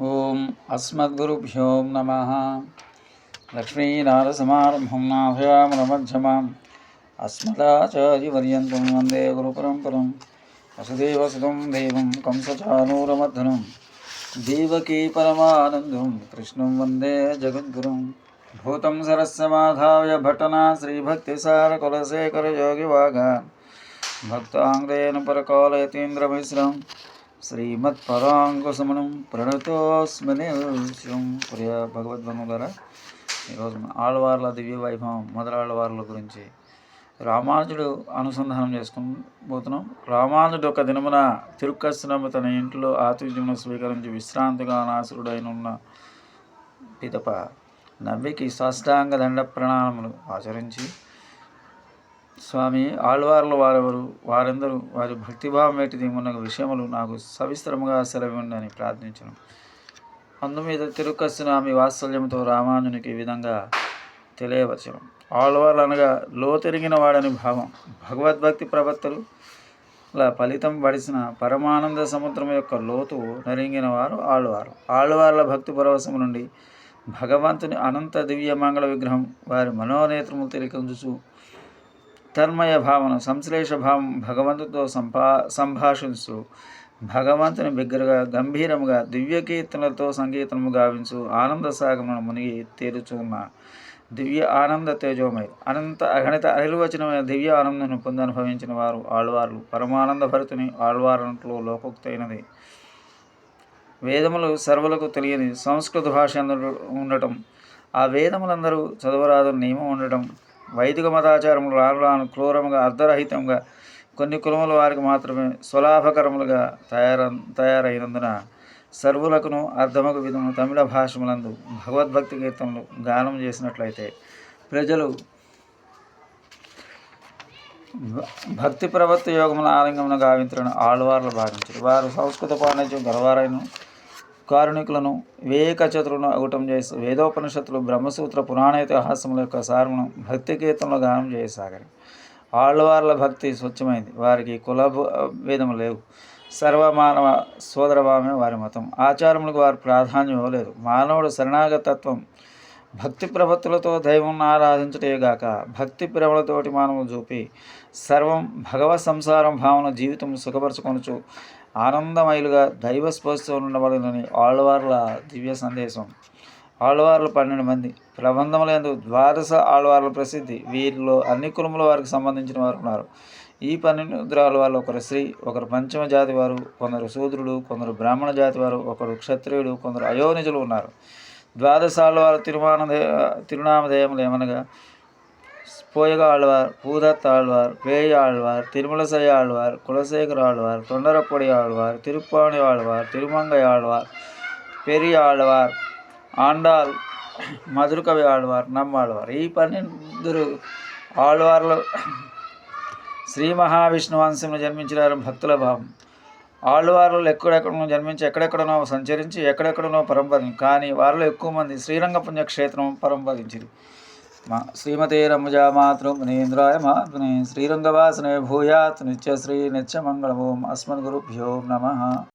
ॐ अस्मद्गुरुभ्यो नमः। लक्ष्मीनारसमारम्भं नाभयामलमध्यमाम् अस्मदाचार्यपर्यन्तं वंदे गुरुपरम्परं वसुदेवसुतं देवं कंसचानूरमर्दनं। देवकी परमानन्दं कृष्णं वंदे जगद्गुरुं। भूतं सरस्यमाधाय भटना पर भक्ताङ्गेन परकालयतीन्द्रमिश्रम् శ్రీమత్పరాంకుశమనం ప్రణతోస్మనిశం ప్రియ భగవద్బంధు గారా ఈరోజు ఆళ్వార్ల దివ్య వైభవం మొదలాళ్వార్ల గురించి రామానుజుడు అనుసంధానం చేసుకోబోతున్నాం రామానుజుడు ఒక దినమున తిరుక్కస్తునము తన ఇంట్లో ఆతిథ్యమును స్వీకరించి విశ్రాంతిగా నాసురుడైన ఉన్న పిదప నవ్వికి సాష్టాంగ దండ ప్రణాళములు ఆచరించి స్వామి ఆళ్వార్ల వారెవరు వారందరూ వారి భక్తిభావం వేటిది ఉన్న విషయములు నాకు సవిస్తరముగా సెలవిండని ప్రార్థించను. అందుమీద తిరుక్కస్సునామి వాత్సల్యంతో రామానునికి ఈ విధంగా తెలియవచ్చను. ఆళ్వార్లు అనగా లోతెరిగిన వాడని భావం. భగవద్భక్తి ప్రవర్తలు లా ఫలితం పడిసిన పరమానంద సముద్రం యొక్క లోతు నరింగిన వారు ఆళ్వారు. ఆళ్వార్ల భక్తి పరవశము నుండి భగవంతుని అనంత దివ్య మంగళ విగ్రహం వారి మనోనేత్రములు తెలికంచుచు తన్మయ భావన సంశ్లేష భావం భగవంతుతో సంభా సంభాషించు. భగవంతుని బిగ్గరగా గంభీరముగా దివ్య కీర్తనలతో సంగీతము గావించు. ఆనంద సాగమును మునిగి తేలుచున్న దివ్య ఆనంద తేజోమయ అనంత అగణిత అనిర్వచనమైన దివ్య ఆనందను పొందనుభవించిన వారు ఆళ్వార్లు. పరమానంద భరితుని ఆళ్వారంట్లో లోకోక్తైనది వేదములు సర్వులకు తెలియని సంస్కృత భాష ఉండటం ఆ వేదములందరూ చదవరాదు నియమం ఉండటం వైదిక మతాచారములు రాను క్రూరముగా అర్ధరహితంగా కొన్ని కులముల వారికి మాత్రమే సులాభకరములుగా తయార తయారైనందున సర్వులకును అర్ధమకు విధము తమిళ భాషములందు భగవద్భక్తి గీతములు గానం చేసినట్లయితే ప్రజలు భక్తి ప్రవృత్తి యోగముల ఆలింగమును గావించిన ఆళ్వార్లు భావించారు. వారు సంస్కృత పాండిత్యం గలవారైన కారుణికులను వివేక చతురులను అగుటం చేసి వేదోపనిషత్తులు బ్రహ్మసూత్ర పురాణ ఇతిహాసముల యొక్క సారమును భక్తి కీర్తనలు గానం చేయసాగారు. ఆళ్ళవార్ల భక్తి స్వచ్ఛమైంది. వారికి కుల భేదము లేవు. సర్వమానవ సోదరభావమే వారి మతం. ఆచారములకు వారు ప్రాధాన్యం ఇవ్వలేదు మానవుడు శరణాగతత్వం భక్తి ప్రభక్తులతో దైవం ఆరాధించటేగాక భక్తి ప్రేమలతోటి మానవు చూపి సర్వం భగవత్ సంసారం భావన జీవితం సుఖపరచుకొనుచు ఆనందమయులుగా దైవ స్పర్శతో ఉండబడినని ఆళ్వార్ల దివ్య సందేశం. ఆళ్వార్లు పన్నెండు మంది. ప్రబంధములందు ద్వాదశ ఆళ్వార్ల ప్రసిద్ధి. వీరిలో అన్ని కులముల వారికి సంబంధించిన వారు ఉన్నారు. ఈ పన్నెండు ముద్రాల వారు ఒకరు స్త్రీ ఒకరు పంచమ జాతి వారు కొందరు శూద్రుడు కొందరు బ్రాహ్మణ జాతి వారు ఒకరు క్షత్రియుడు కొందరు అయోనిజులు ఉన్నారు. ద్వాదశాల వారు తిరుమాన తిరునామధేయములు ఏమనగా போயக ஆழ்வார் பூதத் ஆழ்வார் பேய் ஆழ்வார் திருமலசை ஆழ்வார் குலசேகர ஆழ்வார் தொண்டரப்பொடி ஆழ்வார் திருப்பாணி ஆழ்வார் திருமங்கை ஆழ்வார் பெரிய ఆళ్వార్ ఆండాల్ మధురకవి ఆళ్వార్ నమ్మాళ్వార్ ఈ పన్నెండు ఆళ్వార్లు శ్రీ మహావిష్ణు వంశంలో జన్మించినారు భక్తుల భావం ఆళ్వార్లు ఎక్కడెక్కడనో జన్మించి ఎక్కడెక్కడనో సంచరించి ఎక్కడెక్కడనో పరంపదించి కానీ వారిలో ఎక్కువ మంది శ్రీరంగ పుణ్యక్షేత్రం పరంపదించింది మా శ్రీమతే రమజా మాతృమునీంద్రాయ మాతృని శ్రీరంగవాసనే భూయాత్ నిత్యశ్రీ నిత్యమంగళం ఓం అస్మద్గురుభ్యో నమ.